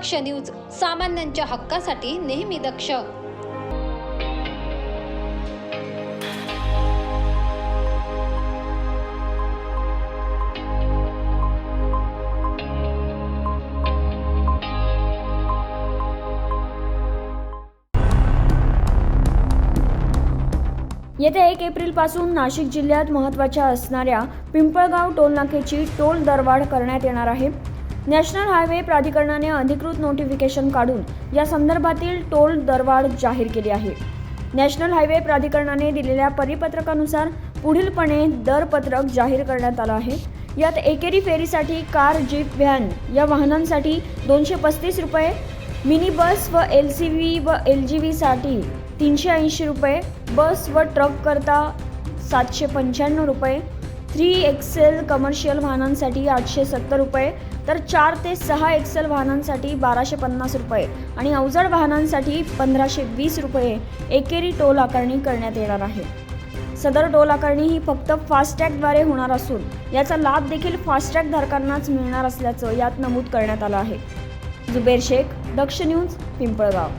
दक्ष news सामान्यांच्या हक्कासाठी नेहमी दक्ष. येत्या एक एप्रिलपासून नाशिक जिल्ह्यात महत्त्वाच्या असणाऱ्या पिंपळगाव टोलनाकेची टोल दरवाढ करण्यात येणार आहे. नॅशनल हायवे प्राधिकरणाने अधिकृत नोटिफिकेशन काढून या संदर्भातील टोल दरवाढ जाहीर केली आहे. नॅशनल हायवे प्राधिकरणाने दिलेल्या परिपत्रकानुसार पुढीलपणे दरपत्रक जाहीर करण्यात आलं आहे. यात एकेरी फेरीसाठी कार जीप व्हॅन या वाहनांसाठी दोनशे पस्तीस रुपये मिनी बस व एल सी व्ही व एल जी व्हीसाठी तीनशे ऐंशी रुपये बस व ट्रककरता सातशे पंच्याण्णव रुपये थ्री एक्सेल कमर्शियल वाहनांसाठी आठशे सत्तर रुपये तर चार ते सहा एक्सेल वाहनांसाठी बाराशे पन्नास रुपये आणि अवजड वाहनांसाठी पंधराशे वीस रुपये एकेरी टोल आकारणी करण्यात येणार आहे. सदर टोल आकारणी ही फक्त फास्टॅगद्वारे होणार असून याचा लाभ देखील फास्टॅग धारकांनाच मिळणार असल्याचं यात नमूद करण्यात आलं आहे. जुबेर शेख दक्ष न्यूज पिंपळगाव.